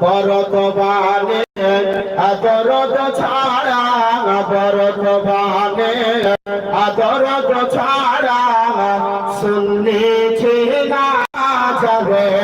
পরতবানে আদরত ছাড়া পরতবানে আদরত ছাড়া শুনেছি না যাবে।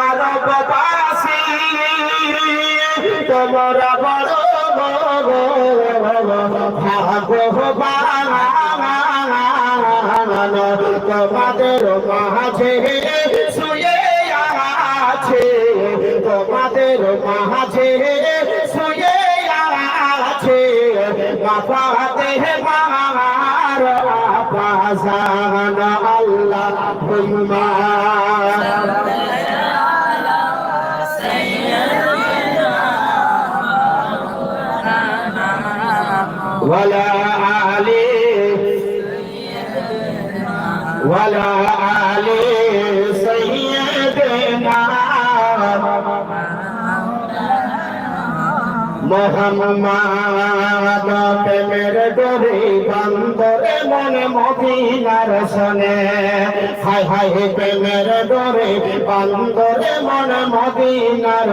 আরব বাসি তোমরা বড় তোমাদের মাঝে আপাসান আল্লাহ হুম্মা ولا آله ولا آل মোহাম্মদ প্রেমের ডোরে বন্দরে মনে মদিনার শোনে। হাই হাই প্রেমের ডোরে বন্দরে মনে মদিনার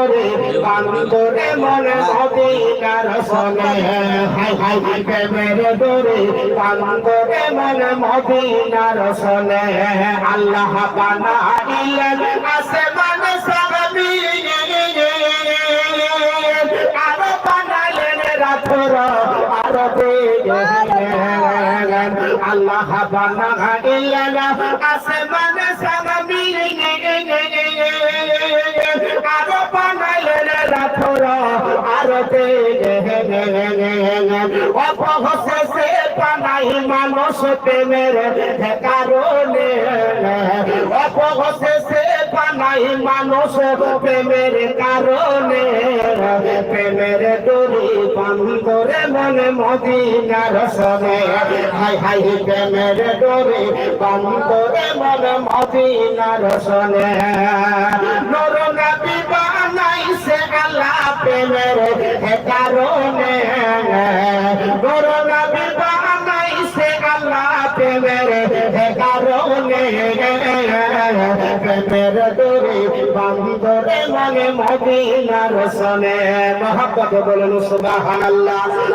প্রেমের ডোরে বান্দরে মনে মদিনার সনে হাই হাই প্রেমের ডোরে বান্দরে মনে মদিনার সনে আল্লাহ বানাইলেন আসমান সাবি আর বানাইলেন রাথর আর আল্লাহ বানাইলেন আসমান সাবি আরও বানাইলেন রাথর আরতে অপহসে বানাই মানুষ প্রেমের কারণে অপহসে বানাই মানুষ প্রেমের কারণে, প্রেমের দড়ি বন্ধরে মনে মদিনার সনে। হাই হাই প্রেমের দড়ি বন্ধরে মনে মদিনার সনে। নর নবী বানাইছে আল্লাহ প্রেমের কারণে। নর নবী বানাইছে আল্লাহ প্রেমের কারণে।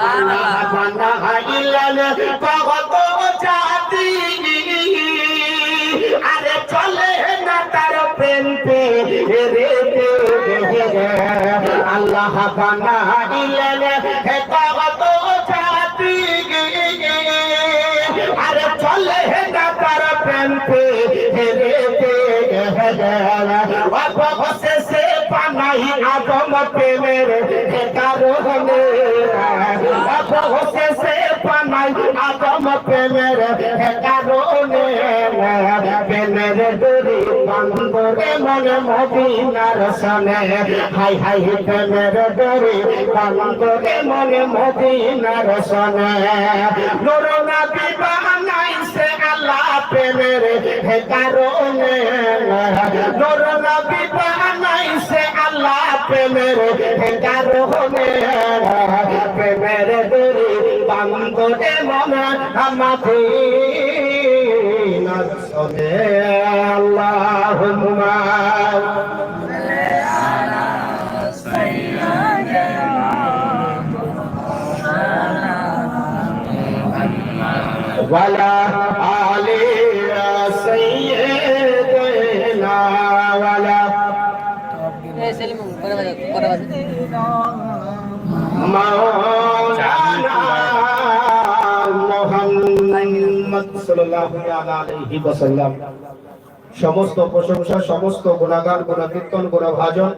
আল্লাহ বান্দা হাইলেন, ভগত জাতি। আরে চলে না তার প্রেম পে রে আল্লাহ বান্দা হাইলেন ভগত রে অপহসে পানাই আদম প্রেমের কারণে অপহসে পানাই আদম প্রেমের মনে মদিনার সনে হাই হাই প্রেমের দড়ি বন্ধরে মনে মদিনার সনে নুরনা বিবাহ নাইছে আল্লাহ প্রেমের কারণে। নুরনা বিবাহ নাইছে আল্লাহ প্রেমের কারণে। প্রেমের দড়ি বন্ধরে মনে আমাকে সনে আল্লাহ মোহাম্মদ আলাইহি সমস্ত প্রশংসা সমস্ত গুণাগান গুণাকীর্তন গুণভাজন